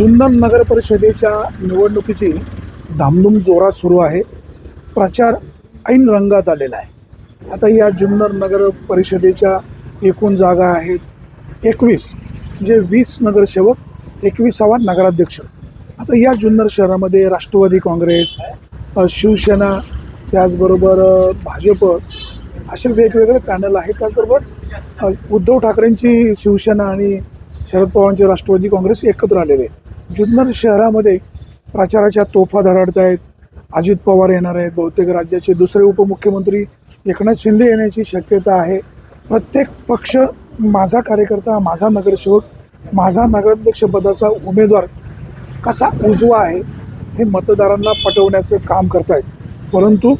जुन्नर नगर परिषदेच्या निवडणुकीची धामधूम जोरात सुरू आहे. प्रचार ऐन रंगात आलेला आहे. आता या जुन्नर नगर परिषदेच्या एकूण जागा आहेत एकवीस म्हणजे वीस नगरसेवक एकविसावा नगराध्यक्ष. आता या जुन्नर शहरामध्ये राष्ट्रवादी काँग्रेस शिवसेना त्याचबरोबर भाजप असे वेगवेगळे पॅनल आहेत. त्याचबरोबर उद्धव ठाकरेंची शिवसेना आणि शरद पवारांचे राष्ट्रवादी काँग्रेस एकत्र आलेले आहेत. जुन्नर शहरामध्ये प्रचाराच्या तोफा धडाडत आहेत अजित पवार येणार आहेत बहुतेक राज्याचे दुसरे उपमुख्यमंत्री एकनाथ शिंदे येण्याची शक्यता आहे. प्रत्येक पक्ष माझा कार्यकर्ता माझा नगरसेवक माझा नगराध्यक्षपदाचा उमेदवार कसा उजवा आहे हे मतदारांना पटवण्याचं काम करतायत. परंतु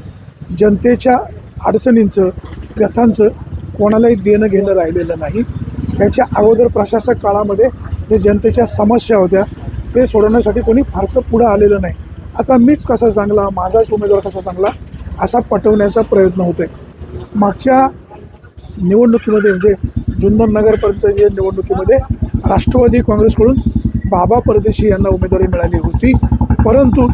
जनतेच्या अडचणींचं व्यथांचं कोणालाही देणं घेणं राहिलेलं नाही. त्याच्या अगोदर प्रशासक काळामध्ये जे जनतेच्या समस्या होत्या. ते सोडवण्यासाठी कोणी फारसं पुढं आलेलं नाही. आता मीच कसा चांगला माझाच उमेदवार कसा चांगला असा पटवण्याचा प्रयत्न होतोय. मागच्या निवडणुकीमध्ये म्हणजे जुन्नर नगर पंचायत निवडणुकीमध्ये राष्ट्रवादी काँग्रेसकडून बाबा परदेशी यांना उमेदवारी मिळाली होती. परंतु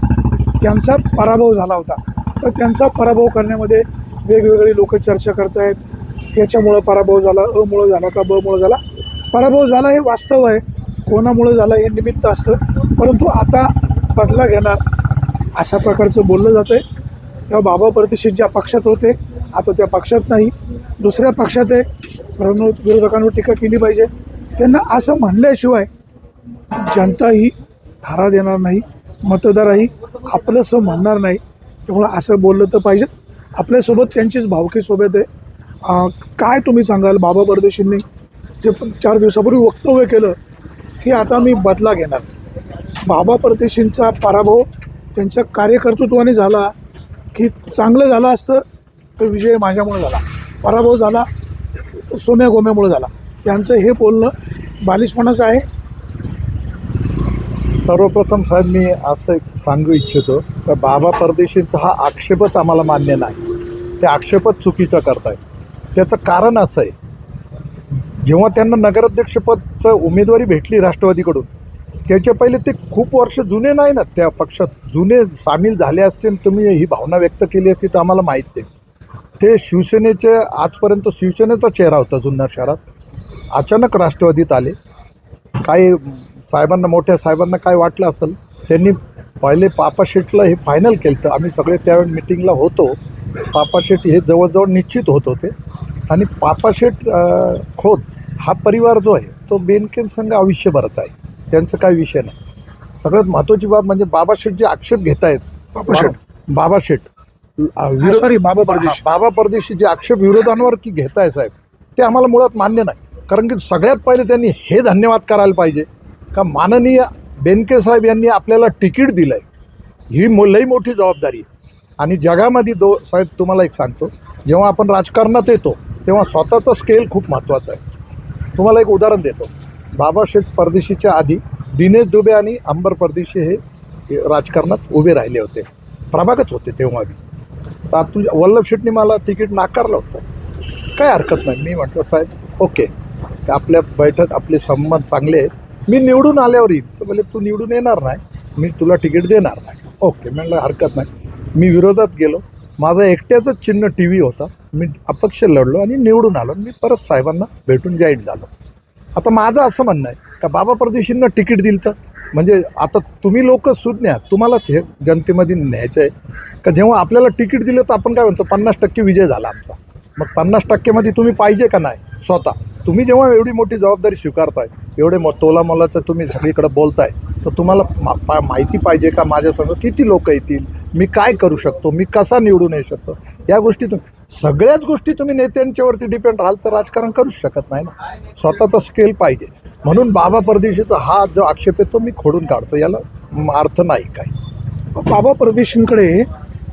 त्यांचा पराभव झाला होता. तर त्यांचा पराभव करण्यामध्ये वेगवेगळे लोक चर्चा करत आहेत याच्यामुळं पराभव झाला अमुळं झाला का ब झाला? पराभव झाला हे वास्तव आहे. कोणामुळं झालं हे निमित्त असतं. परंतु आता बदला घेणार अशा प्रकारचं बोललं जातं आहे तेव्हा बाबा प्रतिष्ठित ज्या पक्षात होते आता त्या पक्षात नाही. दुसऱ्या पक्षात आहे. परंतु विरोधकांवर टीका केली पाहिजे. त्यांना असं म्हणल्याशिवाय जनता ही धारा देणार नाही मतदारही आपलंसं म्हणणार नाही. त्यामुळं असं बोललं तर पाहिजे. आपल्यासोबत त्यांचीच भावकी सोबत आहे. काय तुम्ही सांगाल बाबा परदेशींनी? जे चार दिवसापूर्वी वक्तव्य केलं की आता मी बदला घेणार. बाबा परदेशींचा पराभव त्यांच्या कार्यकर्तृत्वाने झाला की चांगलं झालं असतं तर विजय माझ्यामुळे झाला. पराभव झाला सोम्या गोम्यामुळे झाला. त्यांचं हे बोलणं बालिशपणाचं आहे. सर्वप्रथम साहेब मी असं एक सांगू इच्छितो का बाबा परदेशींचा हा आक्षेपच आम्हाला मान्य नाही. ते आक्षेपच चुकीचं करतायत. त्याचं कारण असं आहे जेव्हा त्यांना नगराध्यक्षपदचं उमेदवारी भेटली राष्ट्रवादीकडून त्याच्या पहिले ते खूप वर्ष जुने नाही ना त्या पक्षात जुने सामील झाले असते तुम्ही ही भावना व्यक्त केली असती तर आम्हाला माहीत नाही. ते शिवसेनेचे आजपर्यंत शिवसेनेचा चेहरा होता जुन्नर शहरात. अचानक राष्ट्रवादीत आले. काही साहेबांना मोठ्या साहेबांना काय वाटलं असेल त्यांनी पहिले पापा शेटला हे फायनल केलं. तर आम्ही सगळे त्यावेळी मिटिंगला होतो. पापा शेट हे जवळजवळ निश्चित होत होते. आणि पापा शेट खोत हा परिवार जो आहे तो बेनकेन संघ आयुष्यभराचा आहे. त्यांचं काही विषय नाही. सगळ्यात महत्त्वाची बाब म्हणजे बाबा शेट जे आक्षेप घेत आहेत बाबा शेट. बाबा सॉरी बाबा परदेशी. बाबा परदेशी जे आक्षेप विरोधांवर की घेताय साहेब ते आम्हाला मुळात मान्य नाही. कारण की सगळ्यात पहिले त्यांनी हे धन्यवाद करायला पाहिजे. का माननीय बेनके साहेब यांनी आपल्याला तिकीट दिलं आहे ही मो लई मोठी जबाबदारी आहे. आणि जगामध्ये दो साहेब तुम्हाला एक सांगतो जेव्हा आपण राजकारणात येतो तेव्हा स्वतःचा स्केल खूप महत्त्वाचा आहे. तुम्हाला एक उदाहरण देतो. बाबा शेठ परदेशीच्या आधी दिनेश दुबे आणि अंबर परदेशी हे राजकारणात उभे राहिले होते. प्रभागच होते तेव्हा बी. तर तुझ्या वल्लभ शेटनी मला तिकीट नाकारलं होतं. काय हरकत नाही. मी म्हटलं साहेब ओके. आपल्या बैठक आपले संबंध चांगले आहेत. मी निवडून आल्यावर येईन. तर म्हणजे तू निवडून येणार नाही. मी तुला तिकीट देणार नाही. ओके. म्हटलं हरकत नाही. मी विरोधात गेलो. माझा एकट्याचं चिन्ह टी व्ही होता. मी अपक्ष लढलो आणि निवडून आलो. मी परत साहेबांना भेटून गाईड झालो. आता माझं असं म्हणणं आहे का बाबा परदेशींना तिकीट दिलं तर म्हणजे आता तुम्ही लोक सुज्ञा तुम्हालाच हे जनतेमध्ये न्यायचं आहे. का जेव्हा आपल्याला तिकीट दिलं तर आपण काय म्हणतो पन्नास टक्के विजय झाला आमचा. मग पन्नास टक्केमध्ये तुम्ही पाहिजे का नाही? स्वतः. तुम्ही जेव्हा एवढी मोठी जबाबदारी स्वीकारताय एवढे मो तोलामोलाचं तुम्ही सगळीकडे बोलताय तर तुम्हाला मा पा- माहिती पाहिजे का? माझ्यासमोर किती लोक येतील? मी काय करू शकतो? मी कसा निवडून येऊ शकतो? या गोष्टी तुम्ही सगळ्याच गोष्टी तुम्ही नेत्यांच्यावरती डिपेंड राहाल तर राजकारण करूच शकत नाही ना? स्वतःचा स्केल पाहिजे. म्हणून बाबा परदेशीचा हा जो आक्षेप आहे तो मी खोडून काढतो. याला अर्थ नाही काही बाबा परदेशींकडे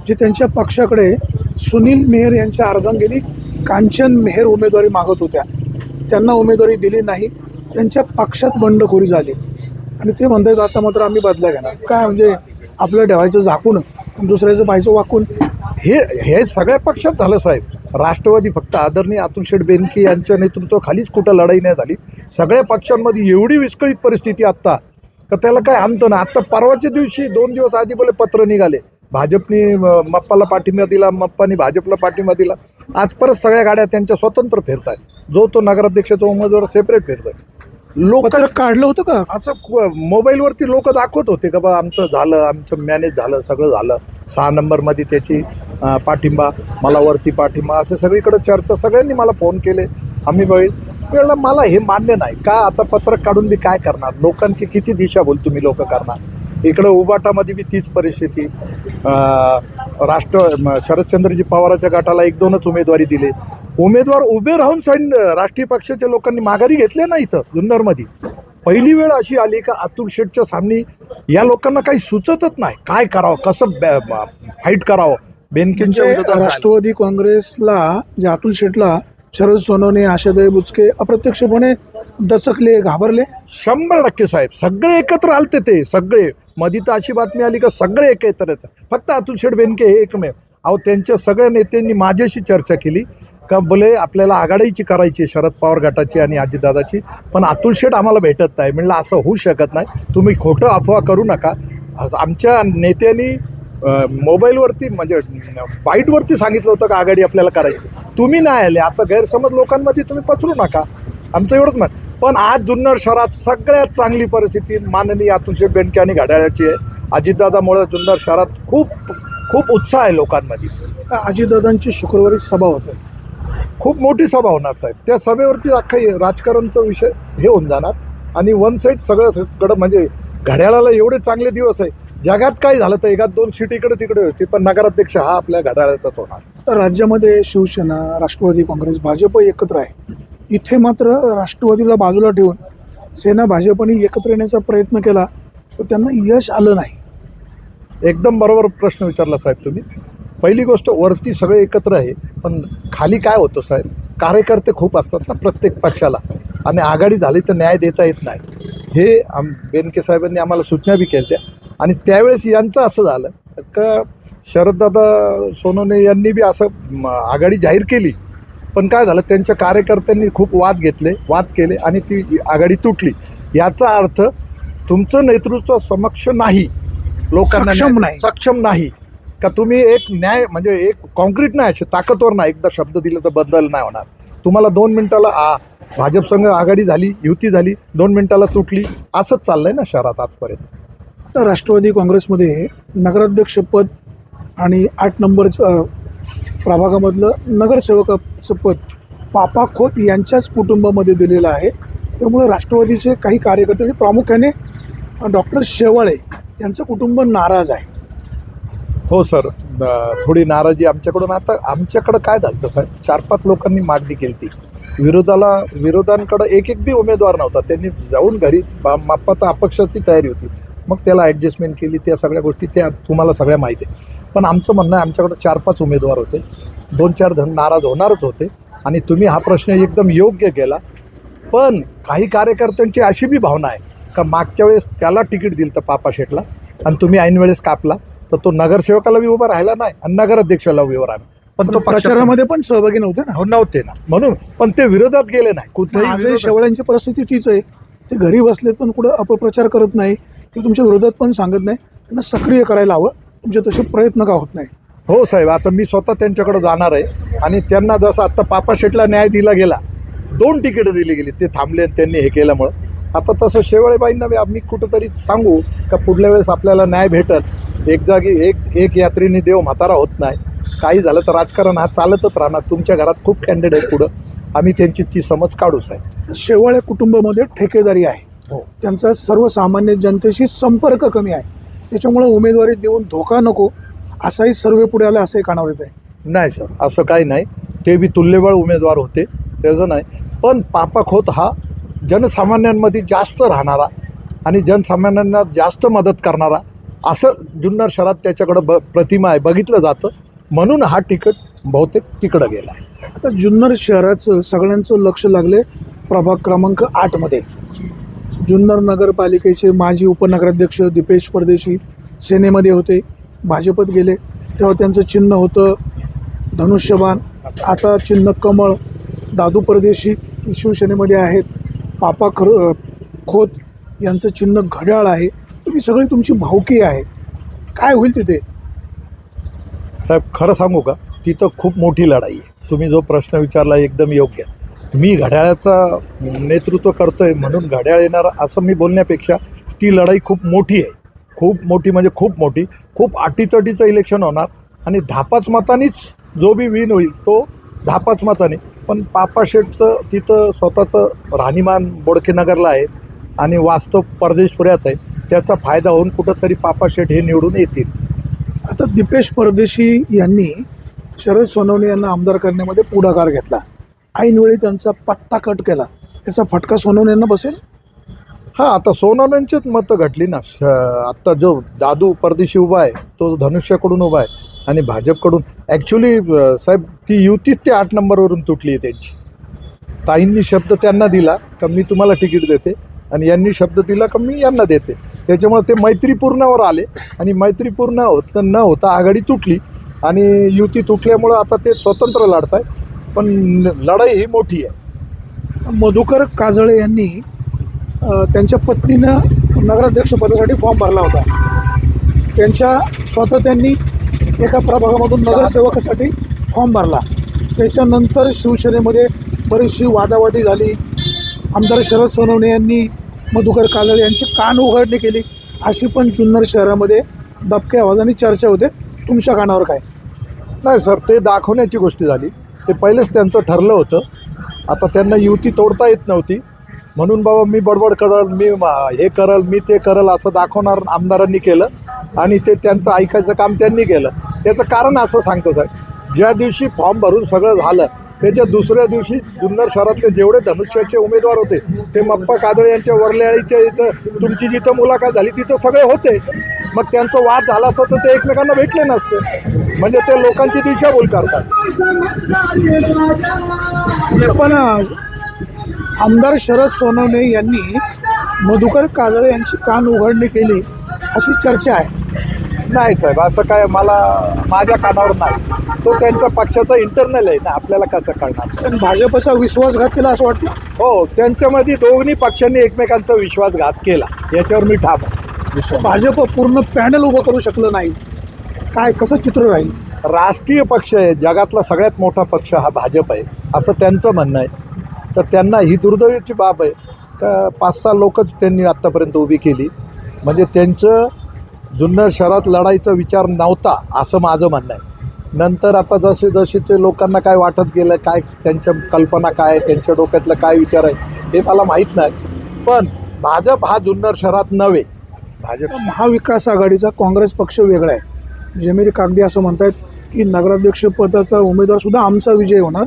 जे त्यांच्या पक्षाकडे सुनील मेहर यांच्या अर्धांगिनी कांचन मेहर उमेदवारी मागत होत्या. त्यांना उमेदवारी दिली नाही. त्यांच्या पक्षात बंडखोरी झाली. आणि ते म्हणतात आता मात्र आम्ही बदला घेणार. काय म्हणजे आपलं ठेवायचं झाकून? दुसऱ्याचं पाहायचं वाकून. हे हे सगळ्या पक्षात झालं साहेब. राष्ट्रवादी फक्त आदरणीय अतुल शेठ बेनके यांच्या नेतृत्वाखालीच कुठं लढाई नाही झाली. सगळ्या पक्षांमध्ये एवढी विस्कळीत परिस्थिती आत्ता का त्याला काय आणतो ना? आत्ता परवाच्या दिवशी दोन दिवस आधी बोले पत्र निघाले. भाजपने मप्पाला पाठिंबा दिला मप्पाने भाजपला पाठिंबा दिला. आज परत सगळ्या गाड्या त्यांच्या स्वतंत्र फिरत आहेत जो तो नगराध्यक्षाचा उमेदवार सेपरेट फिरतोय. लोक काढलं होतं का? असं क- मोबाईलवरती लोक दाखवत होते का बा आमचं झालं आमचं मॅनेज झालं सगळं झालं. सहा नंबरमध्ये त्याची अं, पाठिंबा मला वरती पाठिंबा असं सगळीकडे चर्चा सगळ्यांनी मला फोन केले. आम्ही बघित वेळेला मला हे मान्य नाही. का आता पत्रक काढून मी काय करणार? लोकांची किती दिशाभूल तुम्ही लोक करणार? इकडं उबाटामध्ये बी तीच परिस्थिती. अं, राष्ट्र म- शरदचंद्रजी पवाराच्या गटाला एक दोनच उमेदवारी दिले. उमेदवार उभे राहून सैन राष्ट्रीय पक्षाच्या लोकांनी माघारी घेतले ना इथं जुन्नरमध्ये. पहिली वेळ अशी आली का अतुल शेठच्या सामने या लोकांना काही सुचतच नाही. काय करावं कसं फाईट करावं? बेनकेंच्या म्हणजे राष्ट्रवादी काँग्रेसला जे अतुल शेटला शरद सोनवणे आशादय बुचके अप्रत्यक्षपणे दचकले घाबरले? शंभर टक्के साहेब. सगळे एकत्र आलते ते सगळे. मधी तर अशी बातमी आली का सगळे एकत्र येतात. फक्त अतुल शेठ बेनके हे एकमेव. अहो त्यांच्या सगळ्या नेत्यांनी माझ्याशी चर्चा केली. का बोले आपल्याला आघाडीची करायची आहे शरद पवार गटाची आणि अजितदादाची पण अतुल शेठ आम्हाला भेटत नाही. म्हणलं असं होऊ शकत नाही. तुम्ही खोटं अफवा करू नका. असं आमच्या नेत्यांनी मोबाईलवरती म्हणजे बाईटवरती सांगितलं होतं का आघाडी आपल्याला करायची. तुम्ही नाही आले. आता गैरसमज लोकांमध्ये तुम्ही पसरू नका. आमचं एवढंच म्हण पण आज जुन्नर शहरात सगळ्यात चांगली परिस्थिती माननीय अतुलशेठ बेंडके आणि घड्याळाची आहे. अजितदादामुळे जुन्नर शहरात खूप खूप उत्साह आहे लोकांमध्ये. अजितदादांची शुक्रवारी सभा होते. खूप मोठी सभा होणार साहेब. त्या सभेवरती अख्खा राजकारणचा विषय हे होऊन जाणार. आणि वन साईड सगळं सगळं म्हणजे घड्याळाला एवढे चांगले दिवस आहे. जगात काय झालं तर एकात दोन सीट इकडे तिकडे होती पण नगराध्यक्ष हा आपल्या घड्याळाचाच होणार. तर राज्यामध्ये शिवसेना राष्ट्रवादी काँग्रेस भाजप एकत्र आहे. इथे मात्र राष्ट्रवादीला बाजूला ठेवून सेना भाजपने एकत्र येण्याचा प्रयत्न केला पण त्यांना यश आलं नाही. एकदम बरोबर प्रश्न विचारला साहेब तुम्ही. पहिली गोष्ट वरती सगळे एकत्र आहे पण खाली काय होतं साहेब? कार्यकर्ते खूप असतात ना प्रत्येक पक्षाला. आणि आघाडी झाली तर न्याय देता येत नाही. हे आम बेनके साहेबांनी आम्हाला सूचना बी केल्या. आणि त्यावेळेस यांचं असं झालं. का शरददादा सोनवणे यांनी बी असं आघाडी जाहीर केली. पण काय झालं? त्यांच्या कार्यकर्त्यांनी खूप वाद घेतले वाद केले आणि ती आघाडी तुटली. याचा अर्थ तुमचं नेतृत्व समक्ष नाही. लोकांना सक्षम नाही. का तुम्ही एक न्याय म्हणजे एक कॉन्क्रीट नाही अशी ताकदवर नाही. एकदा शब्द दिले तर बदल नाही होणार. तुम्हाला दोन मिनिटाला आ भाजप संघ आघाडी झाली युती झाली दोन मिनिटाला तुटली असंच चाललंय ना शहरात आजपर्यंत? आता राष्ट्रवादी काँग्रेसमध्ये नगराध्यक्षपद आणि आठ नंबरचं प्रभागामधलं नगरसेवकाचं पद पापा खोत यांच्याच कुटुंबामध्ये दिलेलं आहे. त्यामुळे राष्ट्रवादीचे काही कार्यकर्ते आणि प्रामुख्याने डॉक्टर शेवाळे यांचं कुटुंब नाराज आहे. हो सर. थोडी नाराजी आमच्याकडून. आता आमच्याकडं काय झालं साहेब? चार पाच लोकांनी मागणी केली ती विरोधाला विरोधांकडं एक एक बी उमेदवार नव्हता. त्यांनी जाऊन घरी बा- अपक्षाची तयारी होती. मग त्याला ॲडजस्टमेंट केली. त्या सगळ्या गोष्टी त्या तुम्हाला सगळ्या माहिती आहे. पण आमचं म्हणणं आहे आमच्याकडं चार पाच उमेदवार होते. दोन चार जण नाराज होणारच होते. आणि तुम्ही हा प्रश्न एकदम योग्य केला. पण काही कार्यकर्त्यांची अशी बी भावना आहे का मागच्या वेळेस त्याला तिकीट दिलं तर पापा शेटला आणि तुम्ही ऐन वेळेस कापला. तर तो नगरसेवकाला बी उभा राहिला नाही आणि नगराध्यक्षाला उभा राहिला. पण तो प्रचारामध्ये पण सहभागी नव्हते ना. नव्हते ना. म्हणून पण ते विरोधात गेले नाही. कुठेही शेवाळ्यांची परिस्थिती तीच आहे. ते घरी बसलेत पण कुठं अपप्रचार करत नाही. ते तुमच्या विरोधात पण सांगत नाही. त्यांना सक्रिय करायला हवं. तुमचे तसे प्रयत्न का होत नाही? हो साहेब आता मी स्वतः त्यांच्याकडे जाणार आहे. आणि त्यांना जसं आता पापा शेटला न्याय दिला गेला दोन तिकीटं दिली गेली. ते थांबले त्यांनी हे केल्यामुळं. आता तसं शेवाळेबाईंना आम्ही कुठंतरी सांगू का पुढल्या वेळेस आपल्याला न्याय भेटल. एक जागी एक एक यात्रेने देव म्हातारा होत नाही. काही झालं तर राजकारण हा चालतच राहणार. तुमच्या घरात खूप कॅन्डिडेट पुढं. आम्ही त्यांची ती समज काढू साहेब. शेवाळे कुटुंबामध्ये ठेकेदारी आहे. हो. त्यांचा सर्वसामान्य जनतेशी संपर्क कमी आहे. त्याच्यामुळे उमेदवारी देऊन धोका नको. असाही सर्वे पुढे आला असंही कानावर येत आहे नाही सर असं काही नाही. ते बी तुल्यबळ उमेदवार होते. त्याचं नाही. पण पापा खोत हा जनसामान्यांमध्ये जास्त राहणारा आणि जनसामान्यांना जास्त मदत करणारा असं जुन्नर शहरात त्याच्याकडं ब प्रतिमा आहे बघितलं जातं. म्हणून हा तिकीट बहुतेक तिकडं गेला आहे. आता जुन्नर शहराचं सगळ्यांचं लक्ष लागले प्रभाग क्रमांक आठमध्ये जुन्नर नगरपालिकेचे माजी उपनगराध्यक्ष दीपेश परदेशी सेनेमध्ये होते भाजपत गेले. तेव्हा त्यांचं चिन्ह होतं धनुष्यबाण. आता चिन्ह कमळ दादू परदेशी शिवसेनेमध्ये आहेत. पापा खर खोत यांचं चिन्ह घड्याळ आहे. तुम्ही सगळी तुमची भावकी आहे. काय होईल तिथे? साहेब खरं सांगू का? तिथं खूप मोठी लढाई आहे. तुम्ही जो प्रश्न विचारला एकदम योग्य. आहे. मी घड्याळाचा नेतृत्व करतोय म्हणून घड्याळ येणार असं मी बोलण्यापेक्षा ती लढाई खूप मोठी आहे. खूप मोठी म्हणजे खूप मोठी. खूप अटीतटीचं इलेक्शन होणार. आणि धापाच मतानेच जो बी विन होईल तो धापाच मताने. पण पापा शेठचं तिथं स्वतःचं राहणीमान बोडकेनगरला आहे आणि वास्तव परदेशपुऱ्यात आहे. त्याचा फायदा होऊन कुठंतरी पापा शेठ हे निवडून येतील. आता दीपेश परदेशी यांनी शरद सोनवणे यांना आमदार करण्यामध्ये पुढाकार घेतला. ऐनवेळी त्यांचा पत्ता कट केला. त्याचा फटका सोनवणे यांना बसेल? हां आता सोनवण्यांचीच मतं घटली ना. श आत्ता जो दादू परदेशी उभा आहे तो धनुष्याकडून उभा आहे. आणि भाजपकडून ॲक्च्युली साहेब ती युतीच ते आठ नंबरवरून तुटली आहे त्यांची. ताईंनी शब्द त्यांना दिला का मी तुम्हाला तिकीट देते आणि यांनी शब्द दिला का मी यांना देते. त्याच्यामुळे ते मैत्रीपूर्णावर आले आणि मैत्रीपूर्ण होत न होता आघाडी तुटली आणि युती तुटल्यामुळं आता ते स्वतंत्र लढत आहे पण लढाई ही मोठी आहे. मधुकर काजळे यांनी त्यांच्या पत्नीनं नगराध्यक्षपदासाठी फॉर्म भरला होता. त्यांच्या स्वतः त्यांनी एका प्रभागामधून नगरसेवकासाठी फॉर्म भरला. त्याच्यानंतर शिवसेनेमध्ये बरीचशी वादावादी झाली. आमदार शरद सोनवणे यांनी मधुकर काजळे यांची कान उघडणी केली. अशी पण जुन्नर शहरामध्ये दबक्या आवाजाने चर्चा होते. तुमच्या कानावर काय? नाही सर ते दाखवण्याची गोष्ट झाली. ते पहिलेच त्यांचं ठरलं होतं. आता त्यांना युती तोडता येत नव्हती. म्हणून बाबा मी बडबड करल मी मा- हे करल मी ते करल असं दाखवणार आमदारांनी केलं. आणि ते त्यांचं ऐकायचं काम त्यांनी केलं. त्याचं कारण असं सांगतो साहेब. ज्या दिवशी फॉर्म भरून सगळं झालं त्याच्या दुसऱ्या दिवशी जुन्नर शहरातले जेवढे धनुष्याचे उमेदवार होते ते मप्पा कादळे यांच्या वरलेळीच्या इथं तुमची जिथं मुलाखत झाली तिथं सगळे होते. मग त्यांचं वाद झाला असतं तर ते एकमेकांना भेटले नसते. म्हणजे ते लोकांची दिशाभूल करतात. पण आमदार शरद सोनवणे यांनी मधुकर काजळे यांची कान उघडणी केली अशी चर्चा आहे. नाही साहेब असं काय मला माझ्या कानावर नाही. तो त्यांच्या पक्षाचा इंटरनल आहे ना आपल्याला कसं कळणार? पण भाजपचा विश्वासघात केला असं वाटतं? हो त्यांच्यामध्ये दोन्ही पक्षांनी एकमेकांचा विश्वासघात केला. याच्यावर मी ठाम आहे. भाजप पूर्ण पॅनल उभं करू शकलं नाही. काय कसं चित्र राहील? राष्ट्रीय पक्ष आहे जगातला सगळ्यात मोठा पक्ष हा भाजप आहे असं त्यांचं म्हणणं आहे. तर त्यांना ही दुर्दैवाची बाब आहे. का पाच सहा लोकच त्यांनी आत्तापर्यंत उभी केली. म्हणजे त्यांचं जुन्नर शहरात लढाईचा विचार नव्हता असं माझं म्हणणं आहे. नंतर आता जसे जसे ते लोकांना काय वाटत गेलं काय त्यांच्या कल्पना काय त्यांच्या डोक्यातलं काय विचार आहे हे मला माहीत नाही. पण भाजप हा जुन्नर शहरात नव्हे. भाजप महाविकास आघाडीचा काँग्रेस पक्ष वेगळा आहे. जमीर कागदी असं म्हणतायत की नगराध्यक्ष पदाचा उमेदवार सुद्धा आमचा विजय होणार.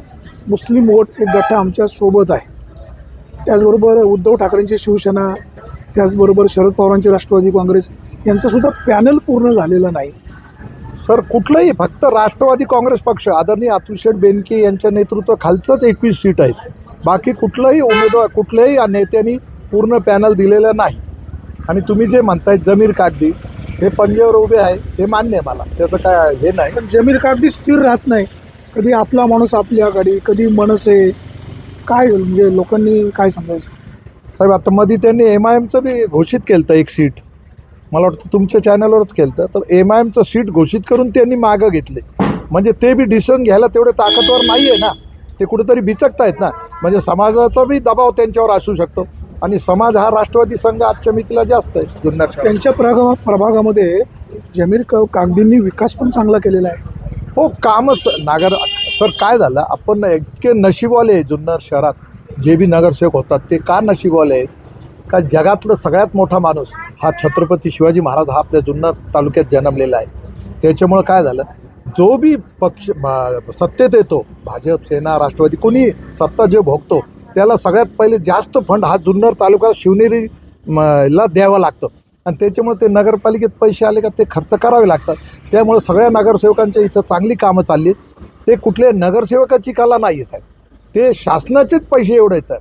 मुस्लिम वोट एक गठ्ठा आमच्यासोबत आहे. त्याचबरोबर उद्धव ठाकरेंची शिवसेना त्याचबरोबर शरद पवारांची राष्ट्रवादी काँग्रेस यांचं सुद्धा पॅनल पूर्ण झालेलं नाही. सर कुठलंही फक्त राष्ट्रवादी काँग्रेस पक्ष आदरणीय अतुलशेठ बेनके यांच्या नेतृत्वाखालचंच एकवीस सीट आहेत. बाकी कुठलंही उमेदवार कुठल्याही नेत्यांनी पूर्ण पॅनल दिलेलं नाही. आणि तुम्ही जे म्हणताय जमीर कागदी हे पंजेवर उभे आहे हे मान्य आहे मला. त्याचं काय हे नाही. पण जमीर कागदी स्थिर राहत नाही. कधी आपला माणूस आपली आघाडी कधी मनसे काय म्हणजे लोकांनी काय समजायचं? साहेब आता मध्ये त्यांनी एम आय एमचं बी घोषित केलं होतं एक सीट. मला वाटतं तुमच्या चॅनलवरच केलं होतं तर एम आय एमचं सीट घोषित करून त्यांनी मागं घेतले. म्हणजे ते बी डिसिजन घ्यायला तेवढे ताकदवर नाही आहे ना. ते कुठेतरी बिचकतायत ना. म्हणजे समाजाचा बी दबाव त्यांच्यावर असू शकतो. आणि समाज हा राष्ट्रवादी संघ आजच्या मितीला जास्त आहे. जुन्नर. त्यांच्या प्रभागा प्रभागामध्ये जमीर क कागदींनी विकास पण चांगला केलेला आहे. हो कामच नागर सर काय झालं? आपण इतके नशीबवाले आहे जुन्नर शहरात. जे बी नगरसेवक होतात ते का नशीबवाले आहेत? का जगातलं सगळ्यात मोठा माणूस हा छत्रपती शिवाजी महाराज हा आपल्या जुन्नर तालुक्यात जन्मलेला आहे. त्याच्यामुळं काय झालं? जो बी पक्ष सत्तेत येतो भाजप सेना राष्ट्रवादी कोणी सत्ता जे भोगतो त्याला सगळ्यात पहिले जास्त फंड हा जुन्नर तालुका शिवनेरी म, ला द्यावा लागतो. आणि त्याच्यामुळे ते नगरपालिकेत पैसे आले का ते खर्च करावे लागतात. त्यामुळे सगळ्या नगरसेवकांच्या इथं चांगली कामं चालली ते कुठल्या नगरसेवकाची कला नाही आहे साहेब. ते शासनाचेच पैसे एवढे येतात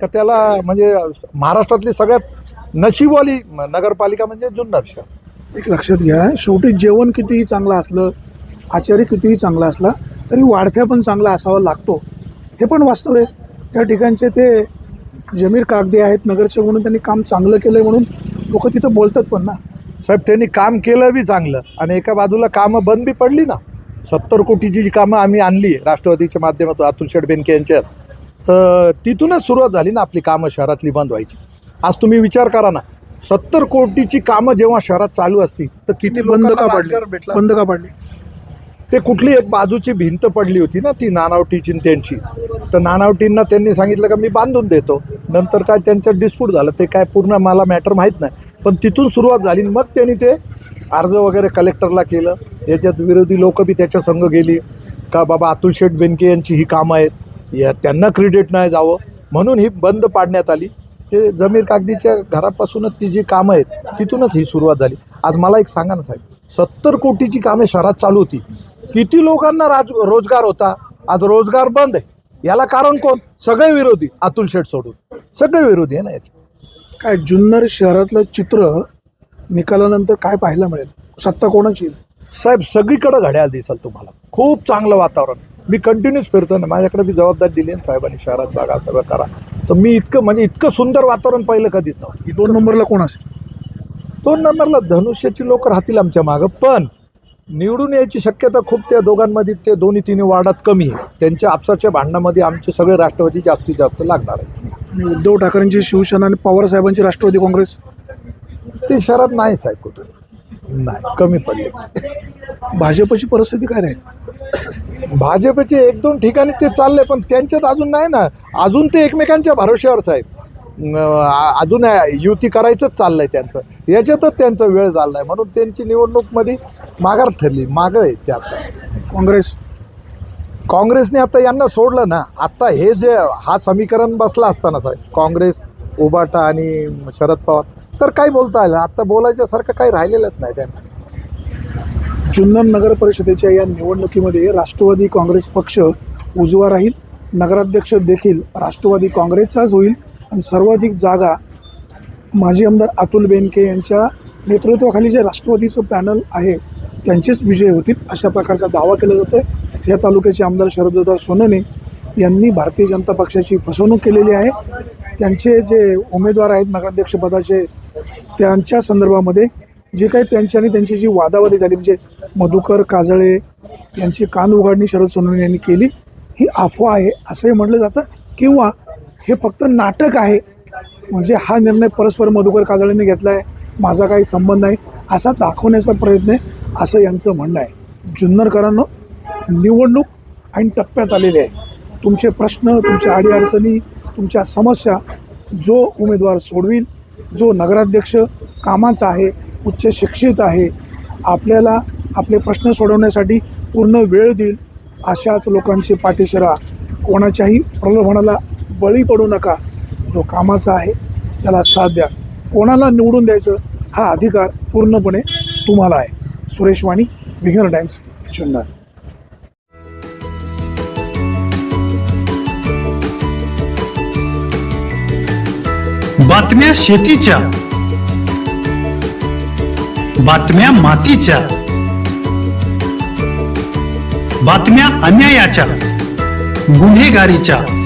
का त्याला म्हणजे महाराष्ट्रातली सगळ्यात नशीबवाली नगरपालिका म्हणजे जुन्नर शहर एक लक्षात घ्या शेवटी जेवण कितीही चांगलं असलं आचार्य कितीही चांगला असला तरी वाढफ्या पण चांगला असावा लागतो. हे पण वास्तव आहे. त्या ठिकाणचे ते जमीर कागदे आहेत नगरसेवक म्हणून त्यांनी काम चांगलं केलं आहे म्हणून लोक तिथं बोलतात पण ना. साहेब त्यांनी काम केलं बी चांगलं. आणि एका बाजूला कामं बंद बी पडली ना. सत्तर कोटीची जी कामं आम्ही आणली राष्ट्रवादीच्या माध्यमातून अतुल शेठ बेनके यांच्यात. तर तिथूनच सुरुवात झाली ना आपली कामं शहरातली बंद व्हायची. आज तुम्ही विचार करा ना. सत्तर कोटीची कामं जेव्हा शहरात चालू असती तर किती बंद लोकांना का पडली? बंद का पडली? ते कुठली एक बाजूची भिंत पडली होती ना ती नानावटीची त्यांची. तर नानावटींना त्यांनी सांगितलं का मी बांधून देतो. नंतर काय त्यांचं डिस्प्यूट झालं. ते काय पूर्ण मला मॅटर माहीत नाही. पण तिथून सुरुवात झाली मग त्यांनी ते अर्ज वगैरे कलेक्टरला केलं. याच्यात विरोधी लोक बी त्याच्या संघ गेली. का बाबा अतुल शेठ बेनके यांची ही कामं आहेत. या त्यांना क्रेडिट नाही जावं. म्हणून ही बंद पाडण्यात आली. ते जमीर कागदीच्या घरापासूनच ती जी कामं आहेत तिथूनच ही सुरुवात झाली. आज मला एक सांगा ना साहेब. सत्तर कोटीची कामे शहरात चालू होती. किती लोकांना राज रोजगार होता? आज रोजगार बंद आहे. याला कारण कोण? सगळे विरोधी. अतुल शेठ सोडून. सगळे विरोधी आहे ना याचे. काय जुन्नर शहरातलं चित्र निकालानंतर काय पाहायला मिळेल? सत्ता कोणाची येईल? साहेब सगळीकडे घड्याळ दिसल तुम्हाला. खूप चांगलं वातावरण. मी कंटिन्यूस फिरतो ना. माझ्याकडे बी जबाबदारी दिली आहे ना साहेबांनी. शहरात जागा सगळं करा. तर मी इतकं म्हणजे इतकं सुंदर वातावरण पाहिलं कधीच नव्हतं. दोन नंबरला कोण असेल? दोन नंबरला धनुष्याची लोक राहतील आमच्या मागं. पण निवडून यायची शक्यता खूप त्या दोघांमध्ये ते दोन्ही तिन्ही वार्डात कमी आहे. त्यांच्या आपसाच्या भांडणामध्ये आमचे सगळे राष्ट्रवादी जास्तीत जास्त लागणार आहेत. आणि उद्धव ठाकरेंची शिवसेना आणि पवार साहेबांची राष्ट्रवादी काँग्रेस? ते शहरात नाही साहेब कुठेच नाही कमी पडले. भाजपची परिस्थिती काय राहील? भाजपचे एक दोन ठिकाणी ते चालले पण त्यांच्यात अजून नाही ना. अजून ते एकमेकांच्या भरोश्यावर साहेब. अजून युती करायचंच चाललंय त्यांचं. याच्यातच त्यांचा वेळ चाललाय म्हणून त्यांची निवडणूकमध्ये माघार ठरली. मागं आहे ते आता. काँग्रेस. काँग्रेसने आता यांना सोडलं ना आता हे जे हा समीकरण बसला असताना साहेब काँग्रेस उबाटा आणि शरद पवार तर काय बोलता आलं? आता बोलायच्यासारखं काही राहिलेलंच नाही त्यांचं. जुन्नर नगर परिषदेच्या या निवडणुकीमध्ये राष्ट्रवादी काँग्रेस पक्ष उजवा राहील. नगराध्यक्ष देखील राष्ट्रवादी काँग्रेसचाच होईल. आणि सर्वाधिक जागा माजी आमदार अतुल बेनके यांच्या नेतृत्वाखाली जे राष्ट्रवादीचं पॅनल आहे त्यांचेच विजय होतील अशा प्रकारचा दावा केला जातो आहे या तालुक्याचे आमदार शरददादा सोनने यांनी भारतीय जनता पक्षाची फसवणूक केलेली आहे. त्यांचे जे उमेदवार आहेत नगराध्यक्षपदाचे त्यांच्या संदर्भामध्ये जे काही त्यांची आणि त्यांची जी वादावादी झाली म्हणजे मधुकर काजळे यांची कान उघडणी शरद सोनवणे यांनी केली ही अफवा आहे असंही म्हटलं जातं. किंवा हे फक्त नाटक आहे. म्हणजे हा निर्णय परस्पर मधुकर काजळेंनी घेतला आहे माझा काही संबंध नाही. असा दाखवण्याचा प्रयत्न आहे असं यांचं म्हणणं आहे. जुन्नरकरांनो निवडणूक ऐन टप्प्यात आलेली आहे. तुमचे प्रश्न तुमच्या अडीअडचणी तुमच्या समस्या जो उमेदवार सोडविल जो नगराध्यक्ष कामाचा आहे उच्च शिक्षित आहे आपल्याला आपले प्रश्न सोडवण्यासाठी पूर्ण वेळ देईल अशाच लोकांचे पाठीशी कोणाच्याही प्रलोभनाला बळी पडू नका. जो कामाचा आहे त्याला साथ द्या. कोणाला निवडून द्यायचं हा अधिकार पूर्णपणे तुम्हाला आहे. सुरेश वाणी विघर टाइम्स जुन्नर बातम्या शेतीच्या. बातम्या मातीच्या. बातम्या अन्यायाच्या. गुन्हेगारीच्या.